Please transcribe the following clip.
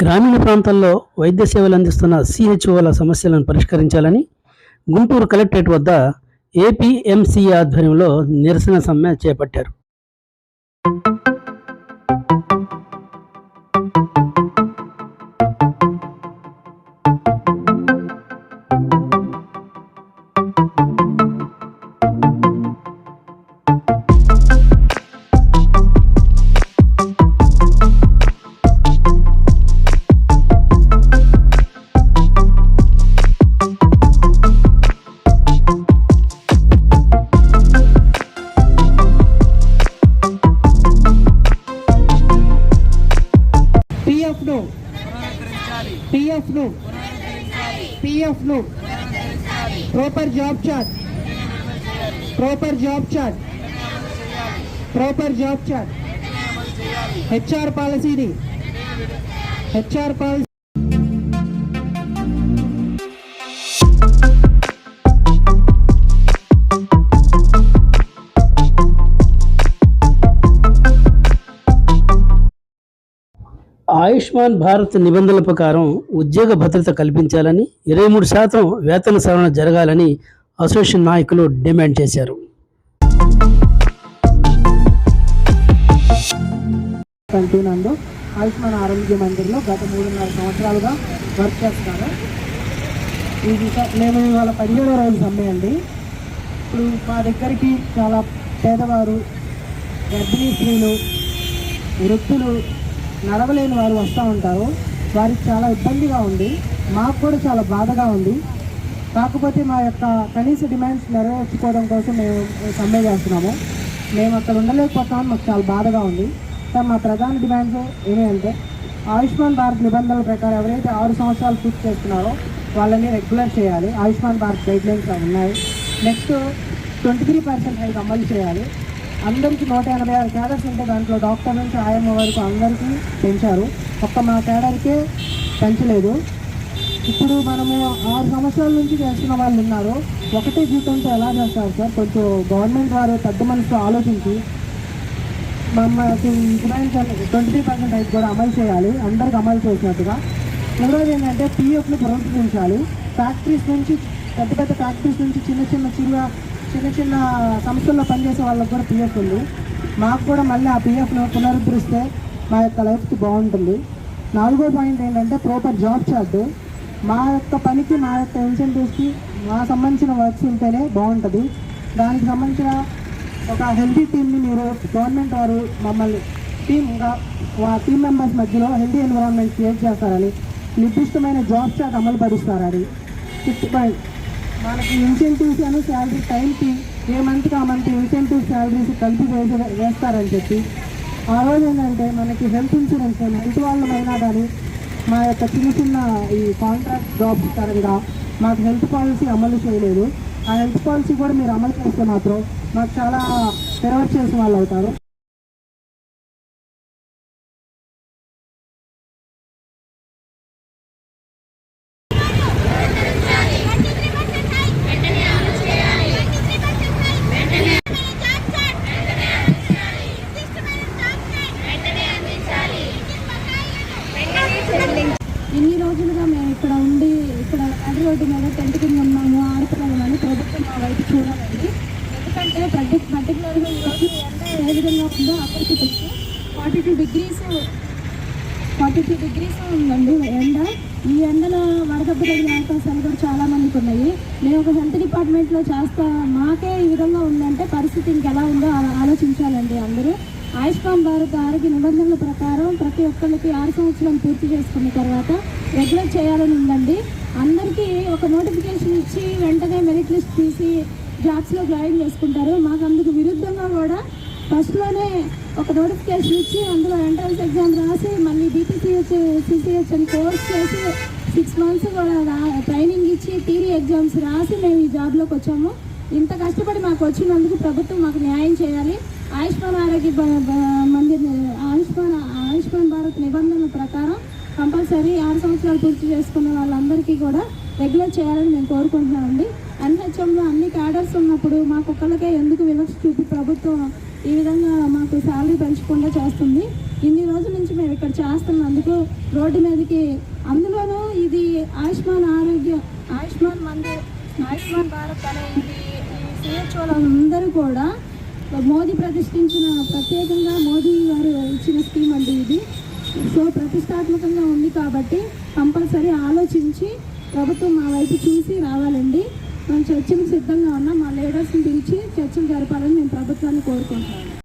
గ్రామీణ ప్రాంతాల్లో వైద్య సేవలు అందిస్తున్న సిహెచ్ఓల సమస్యలను పరిష్కరించాలని గుంటూరు కలెక్టరేట్ వద్ద ఏపీఎంసీ ఆధ్వర్యంలో నిరసన సమ్మె చేపట్టారు. పిఎఫ్ను పిఎఫ్ను proper job chart proper job chart proper job chart HR పాలసీని హెచ్ఆర్ పాలసీ ఆయుష్మాన్ భారత్ నిబంధనల ప్రకారం ఉద్యోగ భద్రత కల్పించాలని ఇరవై మూడు శాతం వేతన సవరణ జరగాలని అసోసియేషన్ నాయకులు డిమాండ్ చేశారు. నందు ఆయుష్మాన్ ఆరోగ్య మందిర్లో గత మూడున్నర సంవత్సరాలుగా వర్క్ చేస్తున్నారు ఇది స- మేము ఇవాళ పదిహేడో రోజు సమ్మె అండి. ఇప్పుడు మా దగ్గరికి చాలా పేదవారు గర్భిణీ స్త్రీలు వృత్తులు నడవలేని వారు వస్తూ ఉంటారు. వారికి చాలా ఇబ్బందిగా ఉంది. మాకు కూడా చాలా బాధగా ఉంది. కాకపోతే మా యొక్క కనీస డిమాండ్స్ నెరవేర్చుకోవడం కోసం మేము సమ్మె చేస్తున్నాము. మేము అక్కడ ఉండలేకపోతాం మాకు చాలా బాధగా ఉంది. సార్ మా ప్రధాన డిమాండ్స్ ఏమి అంటే ఆయుష్మాన్ భారత్ నిబంధనల ప్రకారం ఎవరైతే ఆరు సంవత్సరాలు పూర్తి చేస్తున్నారో వాళ్ళని రెగ్యులర్ చేయాలి. ఆయుష్మాన్ భారత్ గైడ్లైన్స్ ఉన్నాయి. Next twenty three percent hike అమలు చేయాలి. అందరికీ నూట ఎనభై ఆరు క్యాడర్స్ ఉంటే దాంట్లో డాక్టర్ నుంచి ఆయమ్మ వరకు అందరికీ పెంచారు. ఒక్క మా క్యాడర్కే పెంచలేదు. ఇప్పుడు మనము ఆరు సంవత్సరాల నుంచి చేస్తున్న వాళ్ళు ఉన్నారు. ఒకటే జీతంతో ఎలా చేస్తారు సార్? కొంచెం గవర్నమెంట్ వారు పెద్ద మనసుతో ఆలోచించి మమ్మల్ని డిమాండ్స్ ట్వంటీ త్రీ పర్సెంట్ అయితే కూడా అమలు చేయాలి. అందరికి అమలు చేసినట్టుగా. మూడోది ఏంటంటే పిఎఫ్ని ప్రోత్సహించాలి. ఫ్యాక్టరీస్ నుంచి పెద్ద పెద్ద ఫ్యాక్టరీస్ నుంచి చిన్న చిన్న చిన్న చిన్న చిన్న సంస్థల్లో పనిచేసే వాళ్ళకి కూడా పిఎఫ్ ఉంది. మాకు కూడా మళ్ళీ ఆ పిఎఫ్ను పునరుద్ధరిస్తే మా యొక్క లైఫ్కి బాగుంటుంది. నాలుగో పాయింట్ ఏంటంటే ప్రాపర్ జాబ్ చార్ట్ మా యొక్క పనికి మా యొక్క ఇన్సెంటివ్స్కి మా సంబంధించిన వర్క్స్ ఉంటేనే బాగుంటుంది. దానికి సంబంధించిన ఒక హెల్తీ టీమ్ని మీరు గవర్నమెంట్ వారు మమ్మల్ని టీమ్గా వా టీమ్ మెంబర్స్ మధ్యలో హెల్తీ ఎన్విరాన్మెంట్ క్రియేట్ చేస్తారని నిర్దిష్టమైన జాబ్ చాట్ అమలు పరుస్తారని ఫిఫ్త్ పాయింట్ మనకి ఇన్సెంటివ్స్ అని శాలరీ టైంకి ఏ మంత్కి ఆ మంత్ ఇన్సెంటివ్ శాలరీస్ కలిపి వేస్తారని చెప్పి. ఆ రోజు ఏంటంటే మనకి హెల్త్ ఇన్సూరెన్స్ హెల్త్ వాళ్ళమైనా కానీ మా యొక్క చిన్న చిన్న ఈ కాంట్రాక్ట్ జాబ్స్ పరంగా మాకు హెల్త్ పాలసీ అమలు చేయలేదు. ఆ హెల్త్ పాలసీ కూడా మీరు అమలు చేస్తే మాత్రం మాకు చాలా ఫేవర్ వాళ్ళు అవుతారు. రోజులుగా మేము ఇక్కడ ఉండి ఇక్కడ నడి రోడ్డు మీద టెంట్ కింద ఉన్నాము ఆడుతున్నామని ప్రభుత్వం మా వైపు చూడాలండి ఎందుకంటే పర్టి పర్టికులర్గా ఈరోజు ఎండ ఏ విధంగా ఉందో అప్పటికి తెలుసు. Forty two degrees forty two degrees ఉందండి ఎండ. ఈ ఎండలో వడదెబ్బ తగిన అవకాశాలు కూడా చాలా మందికి ఉన్నాయి. నేను ఒక హెల్త్ డిపార్ట్మెంట్లో చేస్తా మాకే ఈ విధంగా ఉందంటే పరిస్థితి ఇంకెలా ఉందో ఆలోచించాలండి అందరూ. ఆయుష్మాన్ భారత్ ఆరోగ్య నిబంధనల ప్రకారం ప్రతి ఒక్కరికి ఆరు సంవత్సరాలు పూర్తి చేసుకున్న తర్వాత రెగ్యులర్ చేయాలని ఉందండి. అందరికీ ఒక నోటిఫికేషన్ ఇచ్చి వెంటనే మెరిట్ లిస్ట్ తీసి జాబ్స్లో జాయిన్ చేసుకుంటారు. మాకు అందుకు విరుద్ధంగా కూడా ఫస్ట్లోనే ఒక నోటిఫికేషన్ ఇచ్చి అందులో ఎంట్రన్స్ ఎగ్జామ్ రాసి మళ్ళీ బీపీసీహెచ్ సిసిహెచ్ అని కోర్స్ చేసి సిక్స్ మంత్స్ కూడా రా- ట్రైనింగ్ ఇచ్చి థియరీ ఎగ్జామ్స్ రాసి మేము ఈ జాబ్లోకి వచ్చాము. ఇంత కష్టపడి మాకు వచ్చినందుకు ప్రభుత్వం మాకు న్యాయం చేయాలి. ఆయుష్మాన్ ఆరోగ్య మందిర్ ఆయుష్మాన్ ఆయుష్మాన్ భారత్ నిబంధనల ప్రకారం కంపల్సరీ ఆరు సంవత్సరాలు పూర్తి చేసుకున్న వాళ్ళందరికీ కూడా రెగ్యులర్ చేయాలని మేము కోరుకుంటున్నామండి ఎన్హెచ్ఎంలో అన్ని క్యాడర్స్ ఉన్నప్పుడు మాకు ఒక్కళ్ళకే ఎందుకు వివక్ష చూపి ప్రభుత్వం ఈ విధంగా మాకు శాలరీ పెంచకుండా చేస్తుంది. ఇన్ని రోజుల నుంచి మేము ఇక్కడ చేస్తున్నందుకు రోడ్డు మీదకి అందులోనూ ఇది ఆయుష్మాన్ ఆరోగ్య ఆయుష్మాన్ మందిర్ ఆయుష్మాన్ భారత్ అనే ఇది సిహెచ్ఓలందరూ కూడా మోదీ ప్రతిష్ఠించిన ప్రత్యేకంగా మోదీ గారు ఇచ్చిన స్కీమ్ అండి ఇది. సో ప్రతిష్టాత్మకంగా ఉంది కాబట్టి కంపల్సరీ ఆలోచించి ప్రభుత్వం మా వైపు చూసి రావాలండి. మేము చర్చలకు సిద్ధంగా ఉన్నాం. మా లీడర్స్ని పిలిచి చర్చలు జరపాలని మేము ప్రభుత్వాన్ని కోరుకుంటున్నాం.